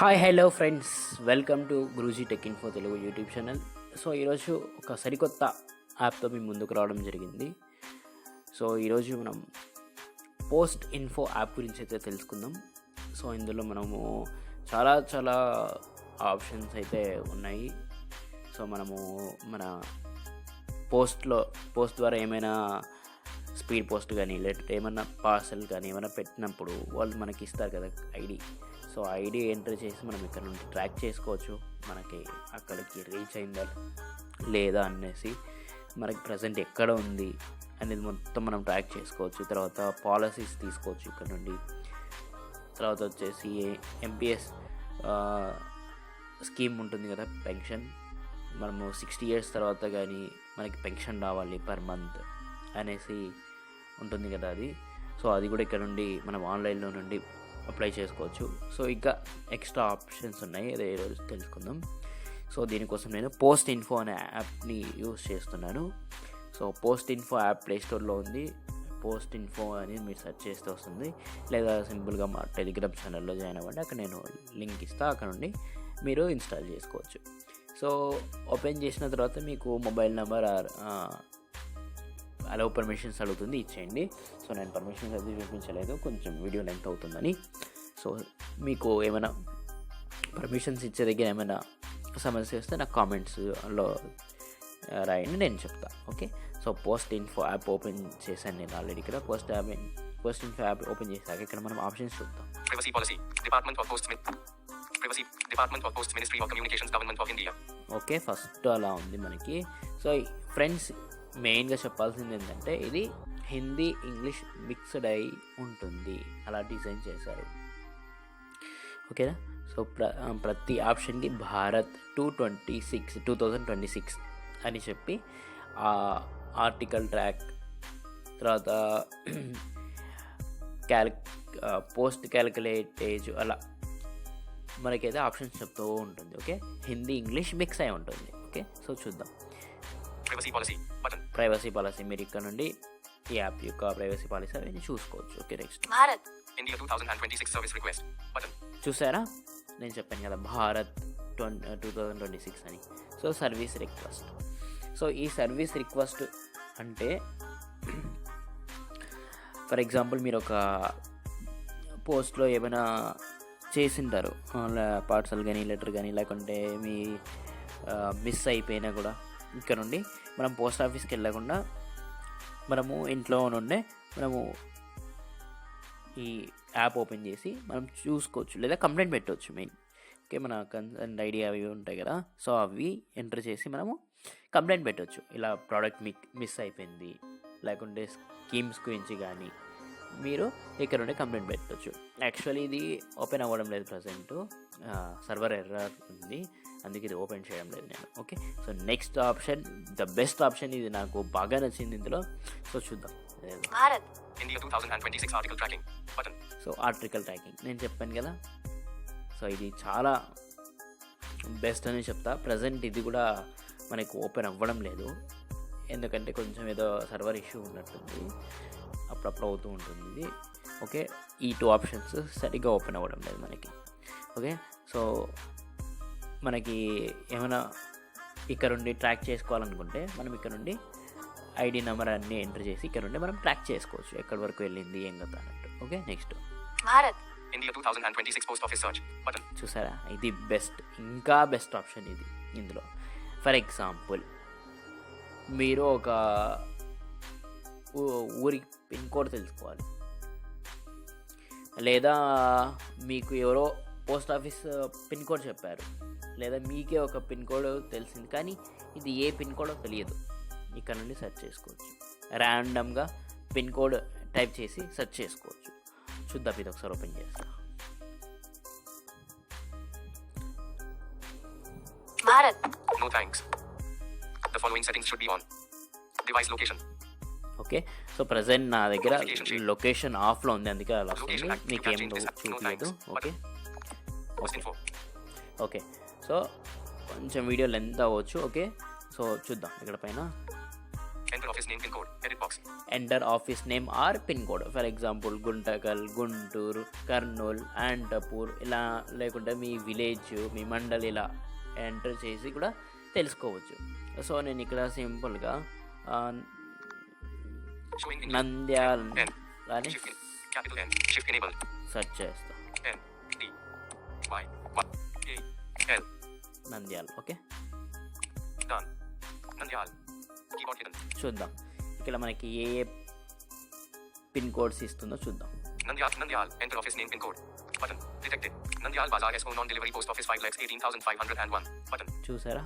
Hi hello friends welcome to Guruji tech info Telugu YouTube channel so ఈరోజు ఒక సరికొత్త యాప్తో మేము ముందుకు రావడం జరిగింది. సో ఈరోజు మనం పోస్ట్ ఇన్ఫో యాప్ గురించి అయితే తెలుసుకుందాం. సో ఇందులో మనము చాలా చాలా ఆప్షన్స్ అయితే ఉన్నాయి. సో మనము మన పోస్ట్లో పోస్ట్ ద్వారా ఏమైనా స్పీడ్ పోస్ట్ కానీ లేకపోతే ఏమైనా పార్సల్ కానీ ఏమైనా పెట్టినప్పుడు వాళ్ళు మనకి ఇస్తారు కదా ఐడి సో ఐడి ఎంటర్ చేసి మనం ఇక్కడ నుండి ట్రాక్ చేసుకోవచ్చు. మనకి అక్కడికి రీచ్ అయిందా లేదా అనేసి మనకి ప్రజెంట్ ఎక్కడ ఉంది అనేది మొత్తం మనం ట్రాక్ చేసుకోవచ్చు. తర్వాత పాలసీస్ తీసుకోవచ్చు ఇక్కడ నుండి. తర్వాత వచ్చేసి ఎంపీఎస్ స్కీమ్ ఉంటుంది కదా పెన్షన్ మనము సిక్స్టీ ఇయర్స్ తర్వాత కానీ మనకి పెన్షన్ రావాలి పర్ మంత్ అనేసి ఉంటుంది కదా అది. సో అది కూడా ఇక్కడ నుండి మనం ఆన్లైన్లో నుండి అప్లై చేసుకోవచ్చు. సో ఇంకా ఎక్స్ట్రా ఆప్షన్స్ ఉన్నాయి. అదే ఈరోజు తెలుసుకుందాం. సో దీనికోసం నేను పోస్ట్ ఇన్ఫో అనే యాప్ని యూస్ చేస్తున్నాను. So post info app play స్టోర్లో ఉంది. పోస్ట్ ఇన్ఫో అని మీరు సెర్చ్ చేస్తే వస్తుంది. లేదా సింపుల్గా మా టెలిగ్రామ్ ఛానల్లో జాయిన్ అవ్వండి. అక్కడ నేను లింక్ ఇస్తా. అక్కడ నుండి మీరు ఇన్స్టాల్ చేసుకోవచ్చు. సో ఓపెన్ చేసిన తర్వాత మీకు మొబైల్ నెంబర్ అలౌ పర్మిషన్స్ అడుగుతుంది ఇచ్చేయండి. సో నేను పర్మిషన్స్ అయితే చూపించలేదు కొంచెం వీడియో లెంత్ అవుతుందని. సో మీకు ఏమైనా పర్మిషన్స్ ఇచ్చే దగ్గర ఏమైనా సమస్య వస్తే నాకు కామెంట్స్లో రాయండి నేను చెప్తా okay? So post info app open చేశాను నేను ఆల్రెడీ ఇక్కడ. Post app post info app open చేశాక ఇక్కడ మనం ఆప్షన్స్ చూద్దాం. Of India. ఓకే ఫస్ట్ అలా ఉంది మనకి. సో ఫ్రెండ్స్ మెయిన్గా చెప్పాల్సింది ఏంటంటే ఇది హిందీ ఇంగ్లీష్ మిక్స్డ్ అయి ఉంటుంది. అలా డిజైన్ చేశారు. ఓకేనా? సో ప్ర ప్రతి ఆప్షన్కి Bharat two twenty six two thousand twenty six అని చెప్పి ఆ ఆర్టికల్ ట్రాక్ తర్వాత క్యాల్ పోస్ట్ క్యాలిక్యులేటేజ్ అలా మనకైతే ఆప్షన్స్ చెప్తూ ఉంటుంది. ఓకే? హిందీ ఇంగ్లీష్ మిక్స్ అయి ఉంటుంది. ఓకే? సో చూద్దాం. ప్రైవసీ పాలసీ మీరు ఇక్కడ నుండి ఈ యాప్ యొక్క ప్రైవసీ పాలసీ అవన్నీ చూసుకోవచ్చు. Okay next Bharat. చూసారా? నేను చెప్పాను కదా Bharat two thousand twenty six అని. సో సర్వీస్ రిక్వెస్ట్ సో ఈ సర్వీస్ రిక్వెస్ట్ అంటే ఫర్ ఎగ్జాంపుల్ మీరు ఒక పోస్ట్లో ఏమైనా చేసింటారు పార్సల్ కానీ లెటర్ కానీ లేకుంటే మీ మిస్ అయిపోయినా కూడా ఇక్కడ నుండి మనం పోస్ట్ ఆఫీస్కి వెళ్ళకుండా మనము ఇంట్లో నుండే మనము ఈ యాప్ ఓపెన్ చేసి మనం చూసుకోవచ్చు లేదా కంప్లైంట్ పెట్టవచ్చు మెయిన్. ఓకే మన కన్సర్న్ ఐడి అవి ఉంటాయి కదా సో అవి ఎంటర్ చేసి మనము కంప్లైంట్ పెట్టవచ్చు. ఇలా ప్రోడక్ట్ మిక్ మిస్ అయిపోయింది లేకుంటే స్కీమ్స్ గురించి కానీ మీరు ఇక్కడ నుండి కంప్లైంట్ పెట్టవచ్చు యాక్చువల్లీ ఇది ఓపెన్ అవ్వడం లేదు ప్రజెంట్ సర్వర్ ఎర్రర్ ఉంది. అందుకే ఇది ఓపెన్ చేయడం లేదు నేను. Okay? So next option the best option ఇది నాకు బాగా నచ్చింది ఇందులో. సో చూద్దాం. సో ఆర్టికల్ ట్రాకింగ్ నేను చెప్పాను కదా? సో ఇది చాలా బెస్ట్ అని చెప్తా. ప్రజెంట్ ఇది కూడా మనకు ఓపెన్ అవ్వడం లేదు. ఎందుకంటే కొంచెం ఏదో సర్వర్ ఇష్యూ ఉన్నట్టుంది. అప్పుడప్పుడు అవుతూ ఉంటుంది ఇది. ఓకే? ఈ టూ ఆప్షన్స్ సరిగ్గా ఓపెన్ అవ్వడం లేదు మనకి. ఓకే? సో మనకి ఏమైనా ఇక్కడ నుండి ట్రాక్ చేసుకోవాలనుకుంటే మనం ఇక్కడ నుండి ఐడి నెంబర్ అన్నీ ఎంటర్ చేసి ఇక్కడ నుండి మనం ట్రాక్ చేసుకోవచ్చు. ఎక్కడి వరకు వెళ్ళింది ఏం కదా అన్నట్టు. Okay next Bharat. చూసారా? ఇది బెస్ట్ ఇంకా బెస్ట్ ఆప్షన్ ఇది ఇందులో. ఫర్ ఎగ్జాంపుల్ మీరు ఒక ఊరికి పిన్ కోడ్ తెలుసుకోవాలి. లేదా మీకు ఎవరో పోస్ట్ ఆఫీస్ పిన్ కోడ్ చెప్పారు. లేదా మీకే ఒక పిన్ కోడ్ తెలిసింది కానీ ఇది ఏ పిన్ కోడో తెలియదు. ఇక్కడ నుండి సెర్చ్ చేసుకోవచ్చు. ర్యాండమ్గా పిన్ కోడ్ టైప్ చేసి సెర్చ్ చేసుకోవచ్చు. చూద్దాం ఇది ఒకసారి ఓపెన్ చేస్తా. Bharat. No thanks the following settings should be on device location okay so present నా దగ్గర లొకేషన్ ఆఫ్లో ఉంది అందుకే అలా వస్తుంది. మీకేం చూపించలేదు ఓకే. ఓకే. సో కొంచెం వీడియో లెంత్ అవ్వచ్చు ఓకే సో చూద్దాం ఇక్కడ పైన. Enter office name or pin code for example Guntakal Guntur Kurnool Anantapur ఇలా లేకుంటే మీ విలేజ్ మీ మండల్ ఇలా ఎంటర్ చేసి కూడా తెలుసుకోవచ్చు సో నేను ఇక్కడ సింపుల్గా. నంద్యాల్. అని. సెర్చ్ చేస్తాం N. D. Y. Y. A. L. Nandyal okay. చూద్దాం ఇక్కడ మనకి ఏ ఏ పిన్ కోడ్స్ ఇస్తుందో చూద్దాం Nandyal. Nandyal. Enter office name pin code. Button. Detected. Nandyal Bazaar SO non-delivery post office 5 lakhs 18,501. Button. చూసారా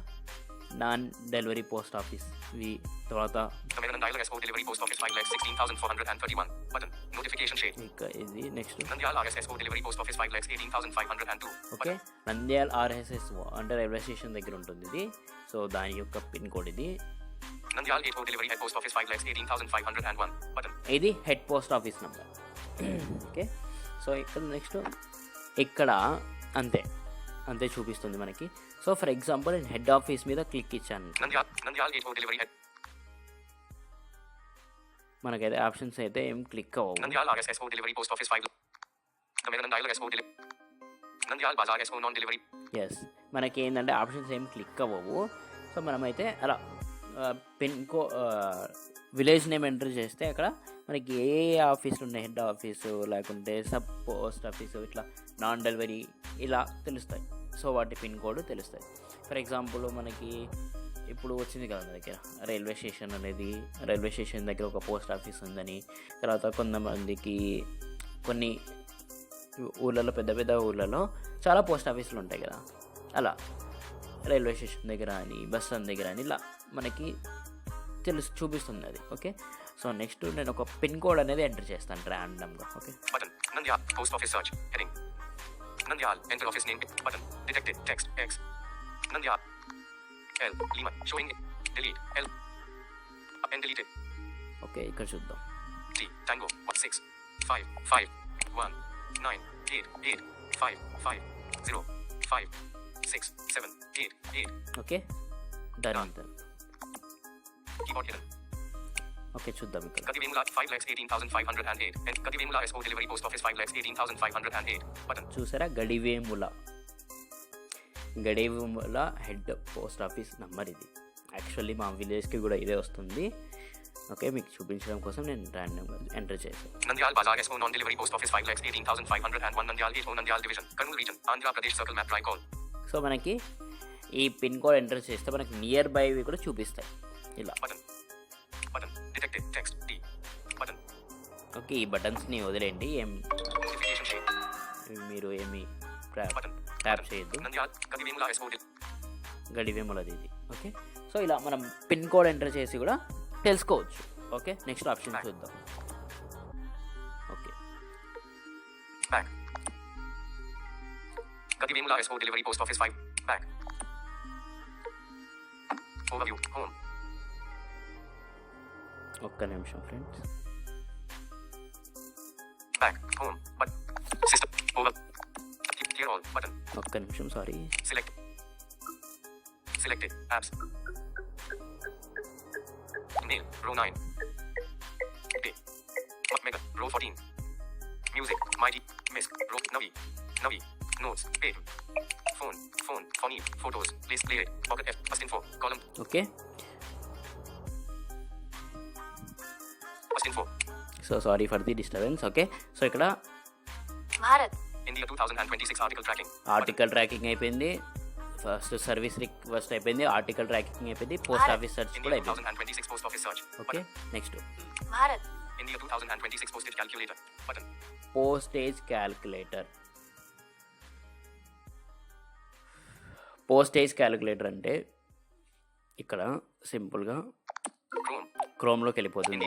నాన్ డెలివరీ పోస్ట్ ఆఫీస్ వి తర్వాత delivery post office 5 lakhs 16,431. Nandyal RSS అంటే railway station దగ్గర ఉంటుంది ఇది. So దాని యొక్క పిన్ కోడ్ ఇది. ఇది head post office number okay so ఇక్కడ నెక్స్ట్ ఇక్కడ అంతే. అంతే చూపిస్తుంది మనకి. So for example head office మీద క్లిక్ ఇచ్చాను. మనకైతే ఆప్షన్స్ అయితే ఏం క్లిక్ అవ్వవు. Nandyal RSSO delivery post office 5 Tamil Nadu SO delivery. Nandyal Bazaar SO non-delivery. Yes మనకి ఏంటంటే ఆప్షన్స్ ఏం క్లిక్ అవ్వవు. సో మనమైతే అలా పిన్ కో విలేజ్ నేమ్ ఎంటర్ చేస్తే అక్కడ మనకి ఏ ఆఫీసులు ఉన్నాయి? హెడ్ ఆఫీసు లేకుంటే సబ్ పోస్ట్ ఆఫీసు ఇట్లా నాన్ డెలివరీ ఇలా తెలుస్తాయి. సో వాటి పిన్ కోడ్ తెలుస్తాయి. ఫర్ ఎగ్జాంపుల్ మనకి ఇప్పుడు వచ్చింది కదా మన దగ్గర రైల్వే స్టేషన్ అనేది రైల్వే స్టేషన్ దగ్గర ఒక పోస్ట్ ఆఫీస్ ఉందని తర్వాత కొంతమందికి కొన్ని ఊళ్ళలో పెద్ద పెద్ద ఊళ్ళలో చాలా పోస్ట్ ఆఫీసులు ఉంటాయి కదా అలా రైల్వే స్టేషన్ దగ్గర అని బస్ స్టాండ్ దగ్గర అని ఇలా మనకి తెలుసు చూపిస్తుంది అది ఓకే సో నెక్స్ట్ నేను ఒక పిన్ కోడ్ అనేది ఎంటర్ చేస్తాను ర్యాండమ్గా okay post office Post heading search. Heading. Nandyal. Enter office name. L. Lima. Showing. Delete. L. And deleted. Okay ఇక్కడ చూద్దాం T. Tango. What? Six. Five. Five. One. Nine. Eight. Eight. Five. Five. Zero. Five. Six. Seven. Eight. Eight. Okay done అంతా Keyboard hidden. Okay చూద్దాం ఇక్కడ delivery post office five lakhs eighteen thousand five hundred and eight. Button. చూసారా Gadivemula Gadevula head post office number ఇది. Actually మా విలేజ్కి కూడా ఇదే వస్తుంది. ఓకే మీకు చూపించడం కోసం నేను ర్యాండమ్ ఎంటర్ చేశాను. Nandyala బాలాగస్ phone on delivery post office 5 lakhs 18500 and 1 Nandyal Nandyal division Kurnool region Andhra Pradesh circle map try so మనకి ఈ పిన్ కోడ్ ఎంటర్ చేస్తే మనకి నియర్ బై వి కూడా చూపిస్తాయి. ఇలా. Button button detect text T button okay ఈ బటన్స్ని వదిలేయండి. ఏం నోటిఫికేషన్ షీట్ మీరు ఏమి బటన్ ట్యాప్ చేయొద్దు గడివేములది ఇది ఓకే సో ఇలా మనం పిన్ కోడ్ ఎంటర్ చేసి కూడా తెలుసుకోవచ్చు ఓకే నెక్స్ట్ ఆప్షన్ చూద్దాం okay Kadivemula SO delivery post office 5 back overview home ఒక్క నిమిషం ఫ్రెండ్స్ ఒక్క నిమిషం sorry select selected apps mail row 9 pay What mega row 14 music mighty miss row navi navi notes pay phone phone phony photos place play pocket f first info column okay first info so sorry for the disturbance okay so ఇక్కడ Bharat india 2026 article tracking. Article tracking అయిపోయింది. First service request అయిపోయింది. Article tracking అయిపోయింది. Post office search కూడా అయిపోయింది. 2026 post office search okay next Bharat india 2026 postage calculator button. Postage calculator అంటే ఇక్కడ సింపుల్గా క్రోమ్లోకి వెళ్ళిపోతుంది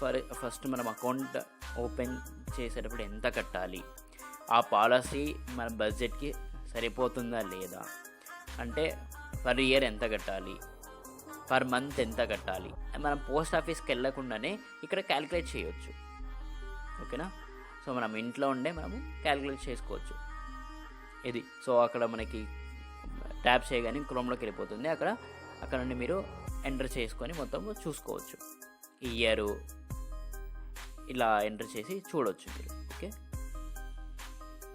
ఫర్ ఫస్ట్ మనం అకౌంట్ ఓపెన్ చేసేటప్పుడు ఎంత కట్టాలి? ఆ పాలసీ మన బడ్జెట్కి సరిపోతుందా లేదా? అంటే పర్ ఇయర్ ఎంత కట్టాలి? పర్ మంత్ ఎంత కట్టాలి? మనం పోస్ట్ ఆఫీస్కి వెళ్ళకుండానే ఇక్కడ క్యాలిక్యులేట్ చేయొచ్చు. ఓకేనా? సో మనం ఇంట్లో ఉండే మనము క్యాలిక్యులేట్ చేసుకోవచ్చు. ఇది. సో అక్కడ మనకి ట్యాప్ చేయగానే క్రోమ్లోకి వెళ్ళిపోతుంది. అక్కడ అక్కడ నుండి మీరు ఎంటర్ చేసుకొని మొత్తం చూసుకోవచ్చు. ఇయరు ఇలా ఎంటర్ చేసి చూడొచ్చు మీరు ఓకే?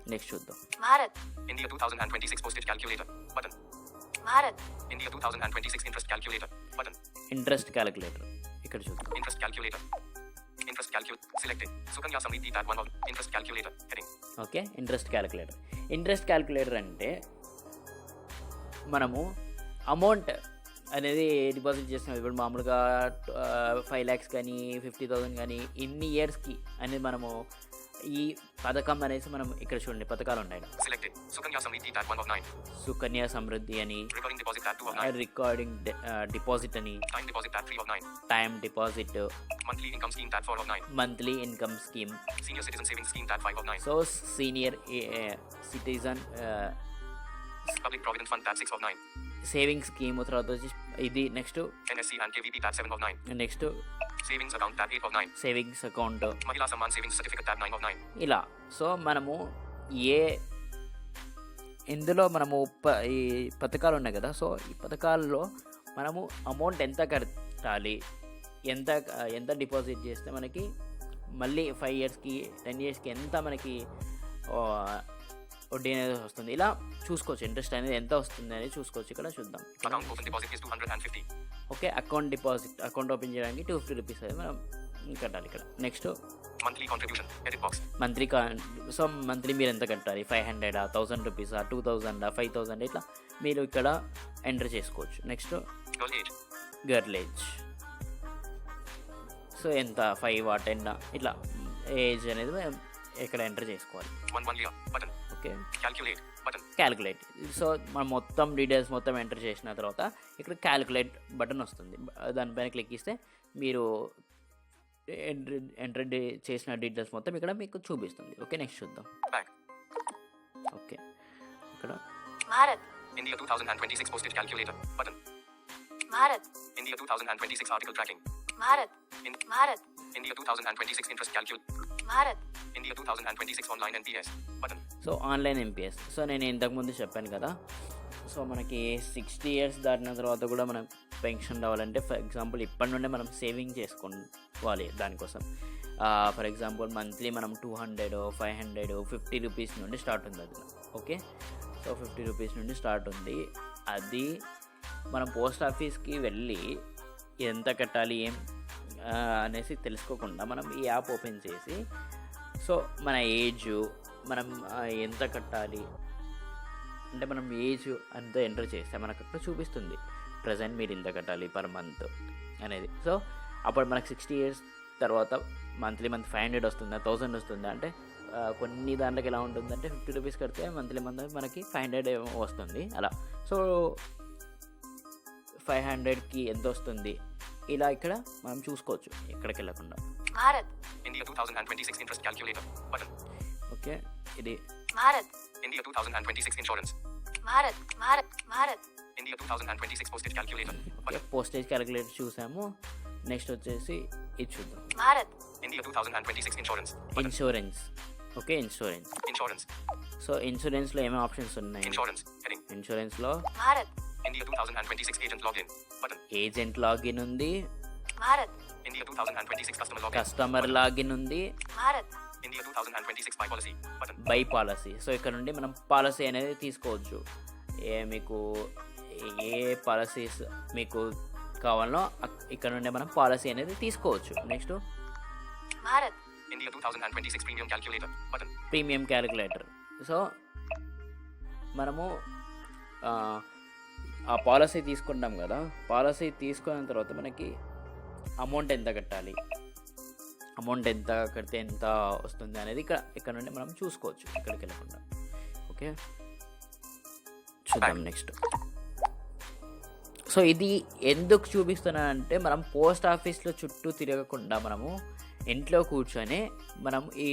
నెక్స్ట్ చూద్దాం. Bharat. India 2026 postage calculator button Bharat. India 2026 interest calculator button interest calculator ఇక్కడ చూద్దాం. Interest calculator interest calculator select Sukanya Samiti tab 1 interest calculator heading okay? Interest calculator interest calculator అంటే మనము amount అనేది deposit చేస్తున్నాం ఇప్పుడు మామూలుగా five lakhs కానీ fifty thousand కానీ ఇన్ని ఇయర్స్కి అనేది మనము ఈ పథకం అనేసి మనం ఇక్కడ చూడండి పథకాలు ఉన్నాయి ఈడ. Selected. Sukanya Samriddhi tab 1 of 9. Sukanya Samriddhi అని Recurring deposit tab 2 of 9. Recording deposit అని Time deposit tab 3 of 9. Time deposit Monthly income scheme tab 4 of 9. Monthly income scheme savings scheme tab 5 of 9. So senior citizen fund tab 6 of 9. Saving scheme తర్వాత వచ్చి ఇది next NSC and KVP tab 7 of 9. Next Savings account tab 8 of 9. Savings account savings certificate tab 9 of 9. ఇలా so మనము ఏ ఇందులో మనము ప ఈ పథకాలు ఉన్నాయి కదా సో ఈ పథకాల్లో మనము అమౌంట్ ఎంత కట్టాలి ఎంత ఎంత డిపాజిట్ చేస్తే మనకి మళ్ళీ ఫైవ్ ఇయర్స్కి టెన్ ఇయర్స్కి ఎంత మనకి వడ్డీ అనేది వస్తుంది. ఇలా చూసుకోవచ్చు. ఇంట్రెస్ట్ అనేది ఎంత వస్తుంది అనేది చూసుకోవచ్చు. ఇక్కడ చూద్దాం. Account open deposit is 250. Okay account deposit account open చేయడానికి టూ ఫిఫ్టీ రూపీస్ అనేది మనం కట్టాలి ఇక్కడ. Next. Edit box. Monthly so monthly మీరు ఎంత కట్టాలి? ఫైవ్ హండ్రెడా థౌసండ్ రూపీసా టూ థౌజండా ఫైవ్ థౌసండ్ ఇట్లా మీరు ఇక్కడ ఎంటర్ చేసుకోవచ్చు. నెక్స్ట్. గర్లేజ్ సో ఎంత? ఫైవ్ ఆ టెన్ ఇట్లా ఏజ్ అనేది ఇక్కడ ఎంటర్ చేసుకోవాలి? Okay. Calculate button calculate so మనం మొత్తం డీటెయిల్స్ మొత్తం ఎంటర్ చేసిన తర్వాత ఇక్కడ క్యాలిక్యులేట్ బటన్ వస్తుంది. దానిపైన క్లిక్ ఇస్తే మీరు ఎంటర్ చేసిన డీటెయిల్స్ మొత్తం ఇక్కడ మీకు చూపిస్తుంది. ఓకే నెక్స్ట్ చూద్దాం. ఓకే ఇక్కడ. Bharat India 2026 postage calculator button Bharat India 2026 article tracking Bharat Bharat India two thousand and twenty six interest calculator Bharat India two thousand and twenty six online MPS button so online MPS so నేను ఇంతకుముందు చెప్పాను కదా. So మనకి sixty years దాటిన తర్వాత కూడా మనం pension రావాలంటే ఫర్ ఎగ్జాంపుల్ ఇప్పటి నుండే మనం సేవింగ్ చేసుకోవాలి దానికోసం. ఫర్ ఎగ్జాంపుల్ మంత్లీ మనం two hundred five hundred fifty rupees నుండి స్టార్ట్ ఉంది అది. ఓకే సో ఫిఫ్టీ రూపీస్ నుండి స్టార్ట్ ఉంది. అది మనం పోస్ట్ ఆఫీస్కి వెళ్ళి ఎంత కట్టాలి ఏం అనేసి తెలుసుకోకుండా మనం ఈ యాప్ ఓపెన్ చేసి సో మన ఏజ్ మనం ఎంత కట్టాలి అంటే మనం ఏజ్ అంతా ఎంటర్ చేస్తే మనకు అక్కడ చూపిస్తుంది. ప్రజెంట్ మీరు ఇంత కట్టాలి పర్ మంత్ అనేది. సో అప్పుడు మనకు సిక్స్టీ ఇయర్స్ తర్వాత మంత్లీ మంత్ ఫైవ్ హండ్రెడ్ వస్తుందా థౌసండ్ వస్తుందా అంటే కొన్ని దాంట్లోకి ఎలా ఉంటుందంటే ఫిఫ్టీ రూపీస్ కడితే మంత్లీ మంత్ మనకి ఫైవ్ హండ్రెడ్ వస్తుంది అలా. సో ఫైవ్ హండ్రెడ్కి ఎంత వస్తుంది ఇలా ఇక్కడ మనం చూసుకోవచ్చు. ఎక్కడికి వెళ్ళకుండా. Bharat. India 2026 interest calculator button okay ఇది. Bharat. India 2026 insurance Bharat Bharat Bharat. India 2026 postage calculator button postage calculator చూసాము. నెక్స్ట్ వచ్చేసి ఇది చూద్దాం. Bharat. India 2026 insurance insurance okay insurance insurance so ఇన్సూరెన్స్లో ఏమేమి ఆప్షన్స్ ఉన్నాయి? ఇన్సూరెన్స్ ఇన్సూరెన్స్లో? భారత్. ఏజెంట్ లాగిన్ ఉంది. భారత్ 2026 కస్టమర్ లాగిన్ ఉంది. భారత్ 2026 బై పాలసీ సో ఇక్కడ నుండి మనం పాలసీ అనేది తీసుకోవచ్చు. ఏ మీకు ఏ పాలసీస్ మీకు కావాలో ఇక్కడ నుండి మనం పాలసీ అనేది తీసుకోవచ్చు. Next Bharat India 2026 premium calculator so మనము ఆ, పాలసీ తీసుకుంటాం కదా పాలసీ తీసుకున్న తర్వాత మనకి అమౌంట్ ఎంత కట్టాలి? అమౌంట్ ఎంత కడితే ఎంత వస్తుంది అనేది ఇక్కడ ఇక్కడ నుండి మనం చూసుకోవచ్చు ఇక్కడికి వెళ్ళకుండా. ఓకే చూద్దాం నెక్స్ట్ సో ఇది ఎందుకు చూపిస్తున్నానంటే మనం పోస్ట్ ఆఫీస్లో చుట్టూ తిరగకుండా మనము ఇంట్లో కూర్చొని మనం ఈ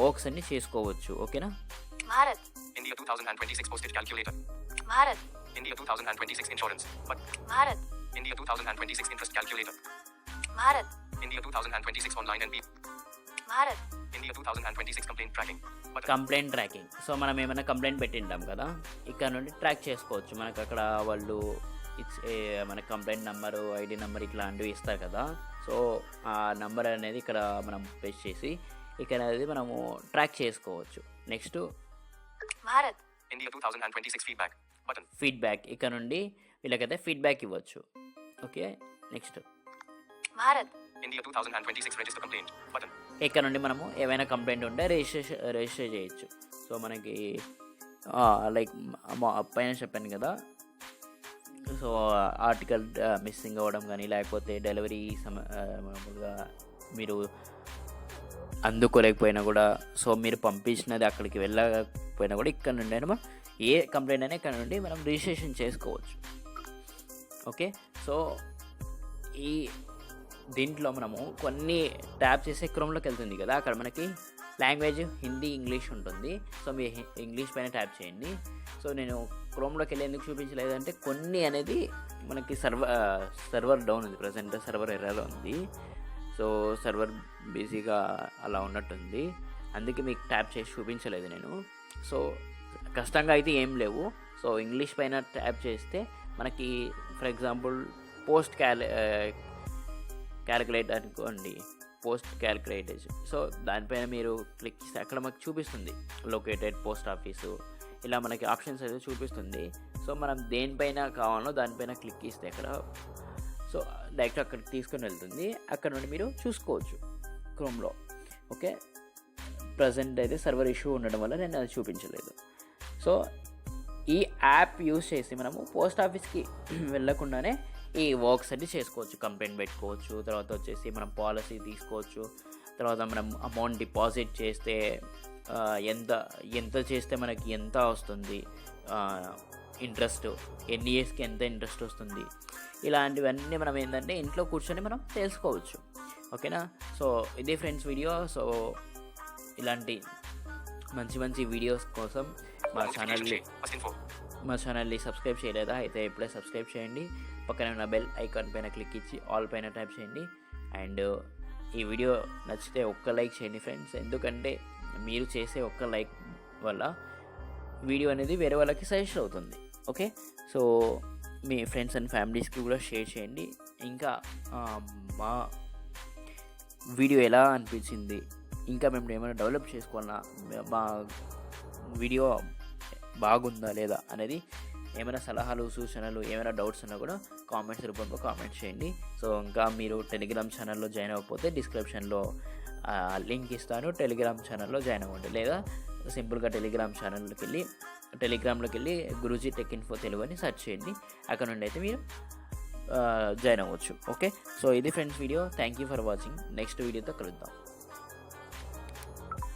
వర్క్స్ అన్ని చేసుకోవచ్చు. ఓకేనా Bharat, India 2026 insurance. But Bharat. India 2026 interest calculator. Bharat. India 2026 online and beep. Bharat. India 2026 complaint tracking. Complaint tracking so మనం ఏమైనా కంప్లైంట్ పెట్టిండం కదా ఇక్కడ నుండి ట్రాక్ చేసుకోవచ్చు మనకు అక్కడ వాళ్ళు ఇట్స్ మన కంప్లైంట్ నెంబరు ఐడి నెంబర్ ఇట్లాంటివి ఇస్తారు కదా సో ఆ నెంబర్ అనేది ఇక్కడ మనం పెస్ట్ చేసి ఇక్కడ అనేది మనము ట్రాక్ చేసుకోవచ్చు next Bharat India two thousand twenty six feedback ఇక్కడ నుండి వీళ్ళకైతే ఫీడ్బ్యాక్ ఇవ్వచ్చు. Okay? Next. Bharat, India 2026 register complaint. Button. ఇక్కడ నుండి మనము ఏమైనా కంప్లైంట్ ఉంటే రిజిస్ట్రేషన్ రిజిస్టర్ చేయొచ్చు. సో మనకి లైక్ పైన చెప్పాను కదా. సో ఆర్టికల్ మిస్సింగ్ అవ్వడం కానీ లేకపోతే డెలివరీ సమ ఆ, మామూలుగా మీరు అందుకోలేకపోయినా కూడా సో మీరు పంపించినది అక్కడికి వెళ్ళకపోయినా కూడా ఇక్కడ నుండి అయినా ఏ కంప్లైంట్ అయినా ఇక్కడ నుండి మనం రిజిస్ట్రేషన్ చేసుకోవచ్చు. ఓకే సో ఈ దీంట్లో మనము కొన్ని ట్యాప్ చేసే క్రోమ్లోకి వెళ్తుంది కదా. అక్కడ మనకి లాంగ్వేజ్ హిందీ ఇంగ్లీష్ ఉంటుంది. సో మీ ఇంగ్లీష్ పైన ట్యాప్ చేయండి. సో నేను క్రోమ్లోకి వెళ్ళి ఎందుకు చూపించలేదంటే కొన్ని అనేది మనకి సర్వర్ సర్వర్ డౌన్ ఉంది. ప్రజెంట్ సర్వర్ ఎర్రర్ ఉంది. సో సర్వర్ బిజీగా అలా ఉన్నట్టుంది. అందుకే మీకు ట్యాప్ చేసి చూపించలేదు నేను. సో కష్టంగా అయితే ఏం లేవు. సో ఇంగ్లీష్ పైన ట్యాప్ చేస్తే మనకి ఫర్ ఎగ్జాంపుల్ పోస్ట్ క్యాలి క్యాలిక్యులేట్ అనుకోండి. పోస్ట్ క్యాలిక్యులేటర్స్ సో దానిపైన మీరు క్లిక్ చేస్తే అక్కడ మనకు చూపిస్తుంది. Located post office. ఇలా మనకి ఆప్షన్స్ అయితే చూపిస్తుంది. సో మనం దేనిపైన కావాలో దానిపైన క్లిక్ చేస్తే అక్కడ సో డైరెక్ట్ అక్కడికి తీసుకొని వెళ్తుంది. అక్కడ నుండి మీరు చూసుకోవచ్చు క్రోమ్లో ఓకే? ప్రజెంట్ అయితే సర్వర్ ఇష్యూ ఉండడం వల్ల నేను అది చూపించలేదు. సో ఈ యాప్ యూస్ చేసి మనము పోస్ట్ ఆఫీస్కి వెళ్ళకుండానే ఈ వర్క్స్ అన్ని చేసుకోవచ్చు. కంప్లైంట్ పెట్టుకోవచ్చు. తర్వాత వచ్చేసి మనం పాలసీ తీసుకోవచ్చు. తర్వాత మనం అమౌంట్ డిపాజిట్ చేస్తే ఎంత ఎంత చేస్తే మనకి ఎంత వస్తుంది? ఇంట్రెస్ట్ ఎన్ని ఇయర్స్కి ఎంత ఇంట్రెస్ట్ వస్తుంది? ఇలాంటివన్నీ మనం ఏంటంటే ఇంట్లో కూర్చొని మనం తెలుసుకోవచ్చు. ఓకేనా? సో ఇదే ఫ్రెండ్స్ వీడియో. సో ఇలాంటి మంచి మంచి వీడియోస్ కోసం మా ఛానల్ని. మా ఛానల్ని సబ్స్క్రైబ్ చేయలేదా. అయితే ఇప్పుడే సబ్స్క్రైబ్ చేయండి. పక్కన ఉన్న బెల్ ఐకాన్ పైన క్లిక్ ఇచ్చి ఆల్ పైన ట్యాప్ చేయండి. అండ్ ఈ వీడియో నచ్చితే ఒక్క లైక్ చేయండి ఫ్రెండ్స్. ఎందుకంటే మీరు చేసే ఒక్క లైక్ వల్ల వీడియో అనేది వేరే వాళ్ళకి సజెస్ట్ అవుతుంది. ఓకే? సో మీ ఫ్రెండ్స్ అండ్ ఫ్యామిలీస్కి కూడా షేర్ చేయండి. ఇంకా మా వీడియో ఎలా అనిపించింది? ఇంకా మేము ఏమైనా డెవలప్ చేసుకోవాలన్నా మా వీడియో బాగుందా లేదా అనేది ఏమైనా సలహాలు సూచనలు ఏమైనా డౌట్స్ ఉన్నా కూడా కామెంట్స్ రూపంలో కామెంట్ చేయండి. సో ఇంకా మీరు టెలిగ్రామ్ ఛానల్లో జాయిన్ అవ్వకపోతే డిస్క్రిప్షన్లో లింక్ ఇస్తాను. టెలిగ్రామ్ ఛానల్లో జాయిన్ అవ్వండి. లేదా సింపుల్గా టెలిగ్రామ్ ఛానల్లోకి వెళ్ళి టెలిగ్రామ్లోకి వెళ్ళి గురూజీ టెక్ ఇన్ఫో తెలుగు అని సెర్చ్ చేయండి. అక్కడ నుండి అయితే మీరు జాయిన్ అవ్వచ్చు. ఓకే? సో ఇది friends video. Thank you for watching. Next వీడియోతో కలుద్దాం.